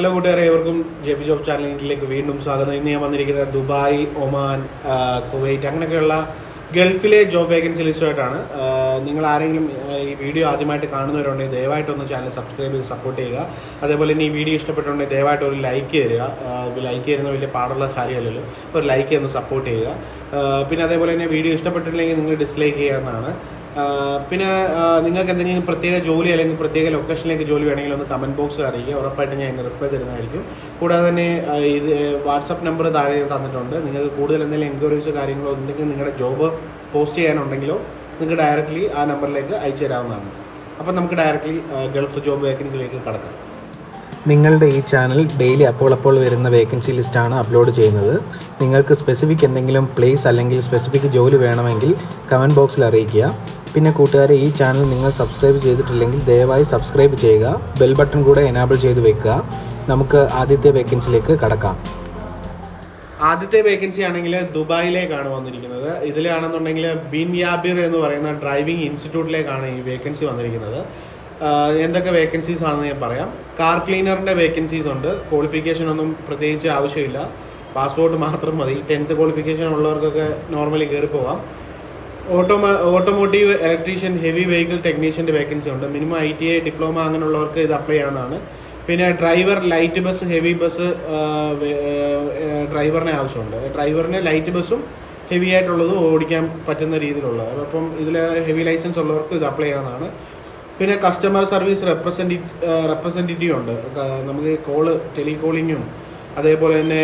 Hello കൂട്ടുകാരെ. ഏവർക്കും J P job ചാനലിലേക്ക് വീണ്ടും സ്വാഗതം. ഇന്ന് ഞാൻ വന്നിരിക്കുന്നത് ദുബായ് ഒമാൻ കുവൈറ്റ് അങ്ങനെയൊക്കെയുള്ള ഗൾഫിലെ ജോബ് വേക്കൻസി ലിസ്റ്റുമായിട്ടാണ്. നിങ്ങൾ ആരെങ്കിലും ഈ വീഡിയോ ആദ്യമായിട്ട് കാണുന്നവരുണ്ടെങ്കിൽ ദയവായിട്ടൊന്ന് ചാനൽ സബ്സ്ക്രൈബ് ചെയ്ത് സപ്പോർട്ട് ചെയ്യുക. അതേപോലെ തന്നെ ഈ വീഡിയോ ഇഷ്ടപ്പെട്ടുണ്ടെങ്കിൽ ദയവായിട്ട് ഒരു ലൈക്ക് തരിക. ലൈക്ക് ചെയ്യുന്ന വലിയ പാടുള്ള കാര്യമല്ലല്ലോ. ഒരു ലൈക്ക് ചെയ്ത് സപ്പോർട്ട് ചെയ്യുക. പിന്നെ അതേപോലെ തന്നെ വീഡിയോ ഇഷ്ടപ്പെട്ടിട്ടില്ലെങ്കിൽ നിങ്ങൾ ഡിസ്ലൈക്ക് ചെയ്യാവുന്നതാണ് പിന്നെ നിങ്ങൾക്ക് എന്തെങ്കിലും പ്രത്യേക ജോലി അല്ലെങ്കിൽ പ്രത്യേക ലൊക്കേഷനിലേക്ക് ജോലി വേണമെങ്കിൽ ഒന്ന് കമന്റ് ബോക്സിൽ അറിയിക്കുക. ഉറപ്പായിട്ട് ഞാൻ റിപ്ലൈ തരുന്നതായിരിക്കും. കൂടാതെ തന്നെ ഇത് വാട്സപ്പ് നമ്പർ താഴെ തന്നിട്ടുണ്ട്. നിങ്ങൾക്ക് കൂടുതൽ എന്തെങ്കിലും എൻക്വയറീസ് കാര്യങ്ങളോ ഉണ്ടെങ്കിൽ നിങ്ങളുടെ ജോബ് പോസ്റ്റ് ചെയ്യാനുണ്ടെങ്കിലോ നിങ്ങൾക്ക് ഡയറക്റ്റ്ലി ആ നമ്പറിലേക്ക് അയച്ചു തരാവുന്നതാണ്. അപ്പം നമുക്ക് ഡയറക്റ്റ്ലി ഗൾഫ് ജോബ് വേക്കൻസിയിലേക്ക് കടക്കാം. നിങ്ങളുടെ ഈ ചാനൽ ഡെയിലി അപ്പോൾ അപ്പോൾ വരുന്ന വേക്കൻസി ലിസ്റ്റാണ് അപ്ലോഡ് ചെയ്യുന്നത്. നിങ്ങൾക്ക് സ്പെസിഫിക് എന്തെങ്കിലും പ്ലേസ് അല്ലെങ്കിൽ സ്പെസിഫിക് ജോലി വേണമെങ്കിൽ കമന്റ് ബോക്സിൽ അറിയിക്കുക. പിന്നെ കൂട്ടുകാരെ ഈ ചാനൽ നിങ്ങൾ സബ്സ്ക്രൈബ് ചെയ്തിട്ടില്ലെങ്കിൽ ദയവായി സബ്സ്ക്രൈബ് ചെയ്യുക. ബെൽ ബട്ടൺ കൂടെ എനാബിൾ ചെയ്ത് വെക്കുക. നമുക്ക് ആദ്യത്തെ വേക്കൻസിയിലേക്ക് കടക്കാം. ആദ്യത്തെ വേക്കൻസി ആണെങ്കിൽ ദുബായിലേക്കാണ് വന്നിരിക്കുന്നത്. ഇതിലാണെന്നുണ്ടെങ്കിൽ ബിൻ യാബിർ എന്ന് പറയുന്ന ഡ്രൈവിംഗ് ഇൻസ്റ്റിറ്റ്യൂട്ടിലേക്കാണ് ഈ വേക്കൻസി വന്നിരിക്കുന്നത്. എന്തൊക്കെ വേക്കൻസീസ് ആണെന്ന് ഞാൻ പറയാം. കാർ ക്ലീനറിന്റെ വേക്കൻസീസ് ഉണ്ട്. ക്വാളിഫിക്കേഷൻ ഒന്നും പ്രത്യേകിച്ച് ആവശ്യമില്ല. പാസ്പോർട്ട് മാത്രം മതി. ടെൻത്ത് ക്വാളിഫിക്കേഷൻ ഉള്ളവർക്കൊക്കെ നോർമലി കയറി പോകാം ഓട്ടോമ ഓട്ടോമോട്ടീവ് ഇലക്ട്രീഷ്യൻ ഹെവി വെഹിക്കിൾ ടെക്നീഷ്യന്റെ വേക്കൻസി ഉണ്ട്. Minimum I T I diploma അങ്ങനെയുള്ളവർക്ക് ഇത് അപ്ലൈ ചെയ്യാവുന്നതാണ്. പിന്നെ driver light bus heavy bus ഡ്രൈവറിനെ ആവശ്യമുണ്ട്. ഡ്രൈവറിന് ലൈറ്റ് ബസ്സും ഹെവി ആയിട്ടുള്ളതും ഓടിക്കാൻ പറ്റുന്ന രീതിയിലുള്ള. അപ്പം ഇതിൽ ഹെവി ലൈസൻസ് ഉള്ളവർക്ക് ഇത് അപ്ലൈ ചെയ്യാവുന്നതാണ്. പിന്നെ കസ്റ്റമർ സർവീസ് റെപ്രസെന്റി റെപ്രസെന്റേറ്റീവ് ഉണ്ട്. നമുക്ക് കോൾ ടെലികോളിങ്ങും അതേപോലെ തന്നെ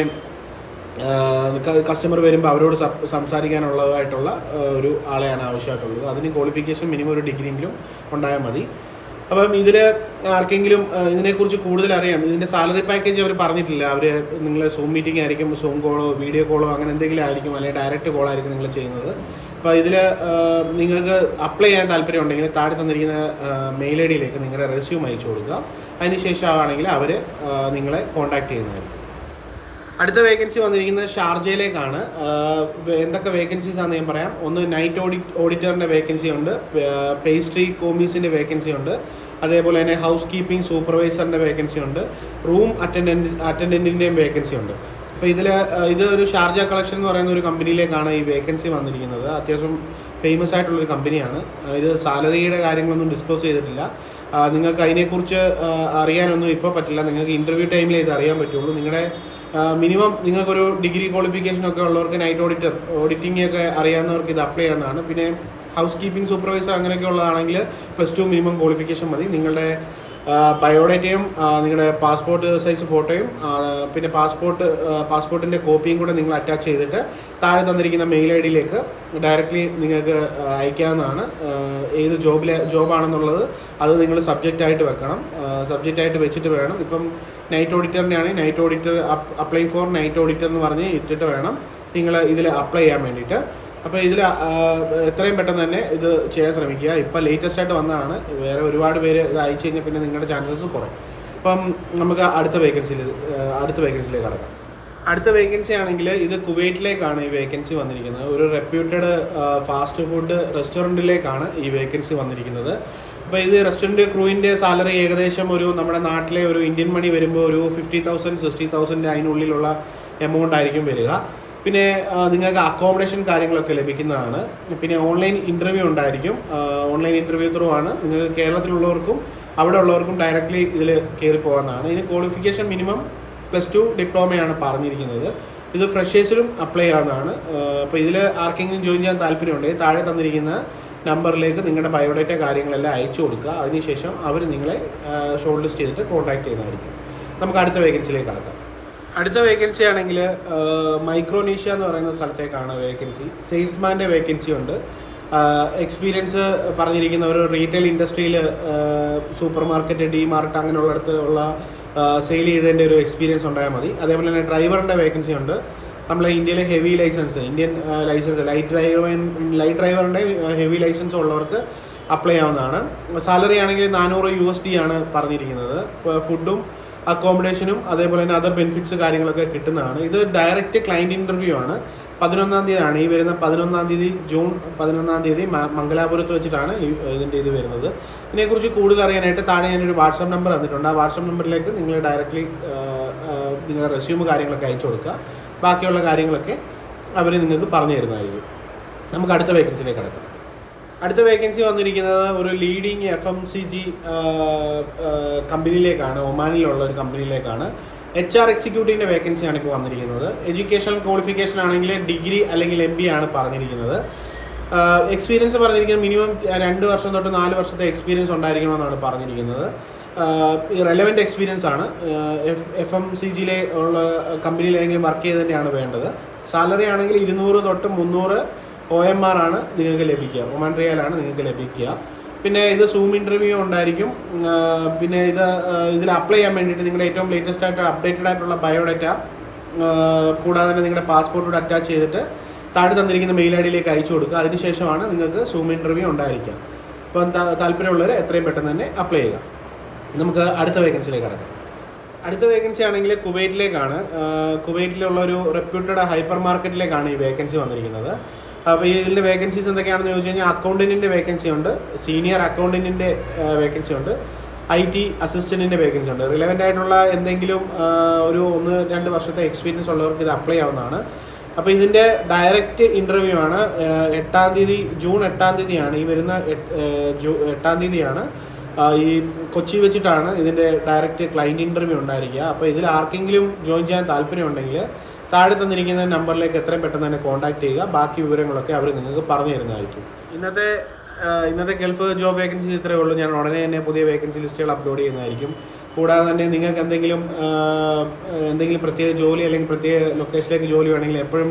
കസ്റ്റമർ വരുമ്പോൾ അവരോട് സംസാരിക്കാനുള്ളതായിട്ടുള്ള ഒരു ആളെയാണ് ആവശ്യമായിട്ടുള്ളത്. അതിന് ക്വാളിഫിക്കേഷൻ മിനിമം ഒരു ഡിഗ്രിയെങ്കിലും ഉണ്ടായാൽ മതി. അപ്പം ഇതിൽ ആർക്കെങ്കിലും ഇതിനെക്കുറിച്ച് കൂടുതൽ അറിയാം ഇതിന്റെ സാലറി പാക്കേജ് അവർ പറഞ്ഞിട്ടില്ല. അവർ നിങ്ങൾ സൂം മീറ്റിംഗ് ആയിരിക്കും സൂം കോളോ വീഡിയോ കോളോ അങ്ങനെ എന്തെങ്കിലും ആയിരിക്കും. അല്ലെങ്കിൽ ഡയറക്റ്റ് കോൾ ആയിരിക്കും നിങ്ങൾ ചെയ്യുന്നത്. അപ്പോൾ ഇതിൽ നിങ്ങൾക്ക് അപ്ലൈ ചെയ്യാൻ താല്പര്യം ഉണ്ടെങ്കിൽ താഴെ തന്നിരിക്കുന്ന മെയിൽ ഐ ഡിയിലേക്ക് നിങ്ങളുടെ റെസ്യൂം അയച്ചു കൊടുക്കുക. അതിനുശേഷം ആണെങ്കിൽ അവർ നിങ്ങളെ കോൺടാക്ട് ചെയ്യുന്നതായിരിക്കും. അടുത്ത വേക്കൻസി വന്നിരിക്കുന്നത് ഷാർജയിലേക്കാണ്. എന്തൊക്കെ വേക്കൻസീസ് ആണെന്ന് ഞാൻ പറയാം. ഒന്ന് നൈറ്റ് ഓഡി ഓഡിറ്ററിന്റെ വേക്കൻസി ഉണ്ട്. പേസ്ട്രി കോമീസിന്റെ വേക്കൻസി ഉണ്ട്. അതേപോലെ തന്നെ ഹൗസ് കീപ്പിംഗ് സൂപ്പർവൈസറിന്റെ വേക്കൻസി ഉണ്ട്. റൂം അറ്റൻഡന്റ് അറ്റൻഡന്റിന്റെയും വേക്കൻസി ഉണ്ട്. അപ്പോൾ ഇതിൽ ഇത് ഒരു ഷാർജ കളക്ഷൻ എന്ന് പറയുന്ന ഒരു കമ്പനിയിലേക്കാണ് ഈ വേക്കൻസി വന്നിരിക്കുന്നത്. അത്യാവശ്യം ഫേമസ് ആയിട്ടുള്ളൊരു കമ്പനിയാണ്. ഇത് സാലറിയുടെ കാര്യങ്ങളൊന്നും ഡിസ്ക്ലോസ് ചെയ്തിട്ടില്ല. നിങ്ങൾക്ക് അതിനെക്കുറിച്ച് അറിയാനൊന്നും ഇപ്പോൾ പറ്റില്ല. നിങ്ങൾക്ക് ഇന്റർവ്യൂ ടൈമിൽ ഇത് അറിയാൻ പറ്റുള്ളൂ. നിങ്ങളുടെ മിനിമം നിങ്ങൾക്കൊരു ഡിഗ്രി ക്വാളിഫിക്കേഷൻ ഒക്കെ ഉള്ളവർക്ക് നൈറ്റ് ഓഡിറ്റർ ഓഡിറ്റിംഗ് ഒക്കെ അറിയാവുന്നവർക്ക് ഇത് അപ്ലൈ ചെയ്യുന്നതാണ് പിന്നെ ഹൗസ് കീപ്പിംഗ് സൂപ്പർവൈസർ അങ്ങനെയൊക്കെ ഉള്ളതാണെങ്കിൽ പ്ലസ് ടു മിനിമം ക്വാളിഫിക്കേഷൻ മതി. നിങ്ങളുടെ ബയോഡേറ്റയും നിങ്ങളുടെ പാസ്പോർട്ട് സൈസ് ഫോട്ടോയും പിന്നെ പാസ്പോർട്ട് പാസ്പോർട്ടിന്റെ കോപ്പിയും കൂടെ നിങ്ങൾ അറ്റാച്ച് ചെയ്തിട്ട് താഴെ തന്നിരിക്കുന്ന മെയിൽ ഐ ഡിയിലേക്ക് ഡയറക്റ്റ്ലി നിങ്ങൾക്ക് അയക്കാവുന്നതാണ്. ഏത് ജോബിലെ ജോബാണെന്നുള്ളത് അത് നിങ്ങൾ സബ്ജക്റ്റ് ആയിട്ട് വെക്കണം. സബ്ജക്റ്റ് ആയിട്ട് വെച്ചിട്ട് വേണം. ഇപ്പം നൈറ്റ് ഓഡിറ്ററിന്റെ ആണെങ്കിൽ night auditor apply for night auditor എന്ന് പറഞ്ഞ് ഇട്ടിട്ട് വേണം നിങ്ങൾ ഇതിൽ അപ്ലൈ ചെയ്യാൻ വേണ്ടിയിട്ട്. അപ്പോൾ ഇതിൽ എത്രയും പെട്ടെന്ന് തന്നെ ഇത് ചെയ്യാൻ ശ്രമിക്കുക. ഇപ്പം ലേറ്റസ്റ്റ് ആയിട്ട് വന്നതാണ്. വേറെ ഒരുപാട് പേര് ഇത് അയച്ചു കഴിഞ്ഞാൽ പിന്നെ നിങ്ങളുടെ ചാൻസസ് കുറയും. അപ്പം നമുക്ക് അടുത്ത വേക്കൻസിയിൽ അടുത്ത വേക്കൻസിയിലേക്ക് കടക്കാം. അടുത്ത വേക്കൻസി ആണെങ്കിൽ ഇത് കുവൈറ്റിലേക്കാണ് ഈ വേക്കൻസി വന്നിരിക്കുന്നത്. ഒരു റെപ്യൂട്ടഡ് ഫാസ്റ്റ് ഫുഡ് റെസ്റ്റോറന്റിലേക്കാണ് ഈ വേക്കൻസി വന്നിരിക്കുന്നത്. അപ്പോൾ ഇത് റെസ്റ്റോറന്റ് ക്രൂവിന്റെ സാലറി ഏകദേശം ഒരു നമ്മുടെ നാട്ടിലെ ഒരു ഇന്ത്യൻ മണി വരുമ്പോൾ ഒരു ഫിഫ്റ്റി തൗസൻഡ് സിക്സ്റ്റി തൗസൻഡ് അതിനുള്ളിലുള്ള എമൗണ്ട് ആയിരിക്കും വരിക. പിന്നെ നിങ്ങൾക്ക് അക്കോമഡേഷൻ കാര്യങ്ങളൊക്കെ ലഭിക്കുന്നതാണ്. പിന്നെ ഓൺലൈൻ ഇന്റർവ്യൂ ഉണ്ടായിരിക്കും. ഓൺലൈൻ ഇന്റർവ്യൂ ത്രൂ ആണ്. നിങ്ങൾക്ക് കേരളത്തിലുള്ളവർക്കും അവിടെ ഉള്ളവർക്കും ഡയറക്റ്റ്ലി ഇതിൽ കയറി പോകാനാണ് ഇതിന് ക്വാളിഫിക്കേഷൻ മിനിമം പ്ലസ് ടു ഡിപ്ലോമയാണ് പറഞ്ഞിരിക്കുന്നത്. ഇത് ഫ്രഷേഴ്സിലും അപ്ലൈ ചെയ്യാവുന്നതാണ് അപ്പോൾ ഇതിൽ ആർക്കെങ്കിലും ജോയിൻ ചെയ്യാൻ താല്പര്യമുണ്ടെങ്കിൽ താഴെ തന്നിരിക്കുന്ന നമ്പറിലേക്ക് നിങ്ങളുടെ ബയോഡേറ്റ കാര്യങ്ങളെല്ലാം അയച്ചു കൊടുക്കുക. അതിനുശേഷം അവർ നിങ്ങളെ ഷോർട്ട് ലിസ്റ്റ് ചെയ്തിട്ട് കോൺടാക്ട് ചെയ്യുന്നതായിരിക്കും. നമുക്ക് അടുത്ത വേക്കൻസിയിലേക്ക് കടക്കാം. അടുത്ത വേക്കൻസി ആണെങ്കിൽ മൈക്രോനേഷ്യ എന്ന് പറയുന്ന സ്ഥലത്തേക്കാണ് വേക്കൻസി സെയിൽസ്മാന്റെ വേക്കൻസി ഉണ്ട്. എക്സ്പീരിയൻസ് പറഞ്ഞിരിക്കുന്ന ഒരു റീറ്റെയിൽ ഇൻഡസ്ട്രിയിൽ സൂപ്പർ മാർക്കറ്റ് ഡി മാർക്കറ്റ് അങ്ങനെയുള്ളിടത്ത് ഉള്ള സെയിൽ ചെയ്തതിന്റെ ഒരു എക്സ്പീരിയൻസ് ഉണ്ടായാൽ മതി. അതേപോലെ തന്നെ ഡ്രൈവറിന്റെ വേക്കൻസി ഉണ്ട്. നമ്മളെ ഇന്ത്യയിലെ heavy license Indian license light driver light ഡ്രൈവറിന്റെ heavy licence ഉള്ളവർക്ക് അപ്ലൈ ആവുന്നതാണ്. സാലറി ആണെങ്കിൽ നാനൂറ് യു എസ് ഡി ആണ് പറഞ്ഞിരിക്കുന്നത്. ഫുഡും അക്കോമഡേഷനും അതേപോലെ തന്നെ അതർ ബെനിഫിറ്റ്സ് കാര്യങ്ങളൊക്കെ കിട്ടുന്നതാണ്. ഇത് ഡയറക്റ്റ് ക്ലയന്റ് ഇന്റർവ്യൂ ആണ്. പതിനൊന്നാം തീയതിയാണ്. ഈ വരുന്ന പതിനൊന്നാം തീയതി ജൂൺ പതിനൊന്നാം തീയതി മംഗലാപുരത്ത് വെച്ചിട്ടാണ് ഈ ഇതിന്റെ ഇത് വരുന്നത്. ഇതിനെക്കുറിച്ച് കൂടുതൽ അറിയാനായിട്ട് താഴെ ഞാനൊരു വാട്സാപ്പ് നമ്പർ തന്നിട്ടുണ്ട്. ആ വാട്സാപ്പ് നമ്പറിലേക്ക് നിങ്ങൾ ഡയറക്റ്റ്ലി നിങ്ങളുടെ റെസ്യൂം കാര്യങ്ങളൊക്കെ അയച്ചു കൊടുക്കുക. ബാക്കിയുള്ള കാര്യങ്ങളൊക്കെ അവർ നിങ്ങൾക്ക് പറഞ്ഞു തരുന്നതായിരിക്കും. നമുക്ക് അടുത്ത വേക്കൻസിയിലേക്ക് കിടക്കാം. അടുത്ത വേക്കൻസി വന്നിരിക്കുന്നത് ഒരു leading F M C G കമ്പനിയിലേക്കാണ് ഒമാനിലുള്ള ഒരു കമ്പനിയിലേക്കാണ് എച്ച് ആർ എക്സിക്യൂട്ടീവിന്റെ വേക്കൻസിയാണ് ഇപ്പോൾ വന്നിരിക്കുന്നത്. എഡ്യൂക്കേഷണൽ ക്വാളിഫിക്കേഷൻ ആണെങ്കിൽ ഡിഗ്രി അല്ലെങ്കിൽ എം ബി ആണ് പറഞ്ഞിരിക്കുന്നത്. എക്സ്പീരിയൻസ് പറഞ്ഞിരിക്കുന്നത് മിനിമം രണ്ട് വർഷം തൊട്ട് നാല് വർഷത്തെ എക്സ്പീരിയൻസ് ഉണ്ടായിരിക്കണമെന്നാണ് പറഞ്ഞിരിക്കുന്നത്. റെലവെന്റ് എക്സ്പീരിയൻസ് ആണ്. എഫ് എഫ് എം സി ജിയിലെ ഉള്ള കമ്പനിയിലെങ്കിലും വർക്ക് ചെയ്ത് തന്നെയാണ് വേണ്ടത്. സാലറി ആണെങ്കിൽ ഇരുന്നൂറ് തൊട്ട് മുന്നൂറ് ഒ എം ആർ ആണ് നിങ്ങൾക്ക് ലഭിക്കുക. ഒമാൻ റിയാലാണ് നിങ്ങൾക്ക് ലഭിക്കുക. പിന്നെ ഇത് സൂം ഇന്റർവ്യൂ ഉണ്ടായിരിക്കും. പിന്നെ ഇത് ഇതിൽ അപ്ലൈ ചെയ്യാൻ വേണ്ടിയിട്ട് നിങ്ങളുടെ ഏറ്റവും ലേറ്റസ്റ്റ് ആയിട്ട് അപ്ഡേറ്റഡ് ആയിട്ടുള്ള ബയോഡേറ്റ കൂടാതെ തന്നെ നിങ്ങളുടെ പാസ്പോർട്ട് കൂടെ അറ്റാച്ച് ചെയ്തിട്ട് താഴെ തന്നിരിക്കുന്ന മെയിൽ ഐ ഡിയിലേക്ക് അയച്ചു കൊടുക്കുക. അതിനുശേഷമാണ് നിങ്ങൾക്ക് സൂം ഇന്റർവ്യൂ ഉണ്ടായിരിക്കുക. അപ്പം താല്പര്യമുള്ളവർ എത്രയും പെട്ടെന്ന് തന്നെ അപ്ലൈ ചെയ്യുക. നമുക്ക് അടുത്ത വേക്കൻസിയിലേക്ക് കടക്കാം. അടുത്ത വേക്കൻസി ആണെങ്കിൽ കുവൈറ്റിലേക്കാണ്. കുവൈറ്റിലുള്ള ഒരു റെപ്യൂട്ടഡ് ഹൈപ്പർ മാർക്കറ്റിലേക്കാണ് ഈ വേക്കൻസി വന്നിരിക്കുന്നത്. അപ്പോൾ ഇതിന്റെ വേക്കൻസീസ് എന്തൊക്കെയാണെന്ന് ചോദിച്ചു കഴിഞ്ഞാൽ അക്കൗണ്ടന്റിന്റെ വേക്കൻസി ഉണ്ട് സീനിയർ അക്കൗണ്ടന്റിന്റെ വേക്കൻസി ഉണ്ട് ഐ ടി അസിസ്റ്റന്റിന്റെ വേക്കൻസി ഉണ്ട്. റിലവന്റ് ആയിട്ടുള്ള എന്തെങ്കിലും ഒരു ഒന്ന് രണ്ട് വർഷത്തെ എക്സ്പീരിയൻസ് ഉള്ളവർക്ക് ഇത് അപ്ലൈ ആവുന്നതാണ്. അപ്പോൾ ഇതിന്റെ ഡയറക്റ്റ് ഇന്റർവ്യൂ ആണ്. എട്ടാം തീയതി ജൂൺ എട്ടാം തീയതിയാണ്. ഈ വരുന്ന ജൂ- എട്ടാം തീയതിയാണ്. ഈ കൊച്ചി വെച്ചിട്ടാണ് ഇതിന്റെ ഡയറക്റ്റ് ക്ലൈന്റ് ഇന്റർവ്യൂ ഉണ്ടായിരിക്കുക. അപ്പോൾ ഇതിൽ ആർക്കെങ്കിലും ജോയിൻ ചെയ്യാൻ താല്പര്യമുണ്ടെങ്കിൽ താഴെ തന്നിരിക്കുന്ന നമ്പറിലേക്ക് എത്രയും പെട്ടെന്ന് തന്നെ കോൺടാക്ട് ചെയ്യുക. ബാക്കി വിവരങ്ങളൊക്കെ അവർ നിങ്ങൾക്ക് പറഞ്ഞു തരുന്നതായിരിക്കും. ഇന്നത്തെ ഇന്നത്തെ ഗൾഫ് ജോബ് വേക്കൻസി ഇത്രയേ ഉള്ളൂ. ഞാൻ ഉടനെ തന്നെ പുതിയ വേക്കൻസി ലിസ്റ്റുകൾ അപ്ലോഡ് ചെയ്യുന്നതായിരിക്കും. കൂടാതെ തന്നെ നിങ്ങൾക്ക് എന്തെങ്കിലും എന്തെങ്കിലും പ്രത്യേക ജോലി അല്ലെങ്കിൽ പ്രത്യേക ലൊക്കേഷനിലേക്ക് ജോലി വേണമെങ്കിൽ എപ്പോഴും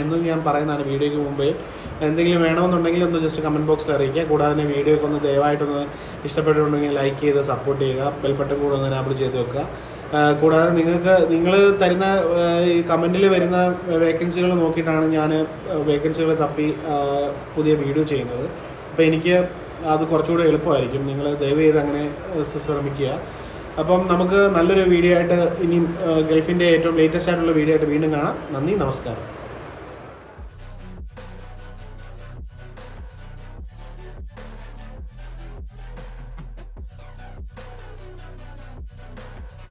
എന്നും ഞാൻ പറയുന്നതാണ് വീഡിയോയ്ക്ക് മുമ്പേ. എന്തെങ്കിലും വേണമെന്നുണ്ടെങ്കിൽ ഒന്ന് ജസ്റ്റ് കമന്റ് ബോക്സിൽ അറിയിക്കുക. കൂടാതെ തന്നെ വീഡിയോയ്ക്ക് ഒന്ന് ദയവായിട്ടൊന്ന് ഇഷ്ടപ്പെട്ടിട്ടുണ്ടെങ്കിൽ ലൈക്ക് ചെയ്ത് സപ്പോർട്ട് ചെയ്യുക. ബെൽ ബട്ടൺ കൂടെ ഒന്ന് ചെയ്ത് വെക്കുക. കൂടാതെ നിങ്ങൾക്ക് നിങ്ങൾ തരുന്ന ഈ കമന്റിൽ വരുന്ന വേക്കൻസികൾ നോക്കിയിട്ടാണ് ഞാൻ വേക്കൻസികൾ തപ്പി പുതിയ വീഡിയോ ചെയ്യുന്നത്. അപ്പോൾ എനിക്ക് അത് കുറച്ചുകൂടെ എളുപ്പമായിരിക്കും. നിങ്ങൾ ദയവ് ചെയ്ത് അങ്ങനെ ശ്രമിക്കുക. അപ്പം നമുക്ക് നല്ലൊരു വീഡിയോ ആയിട്ട് ഇനിയും ഗൾഫിന്റെ ഏറ്റവും ലേറ്റസ്റ്റ് ആയിട്ടുള്ള വീഡിയോ ആയിട്ട് വീണ്ടും കാണാം. നന്ദി നമസ്കാരം.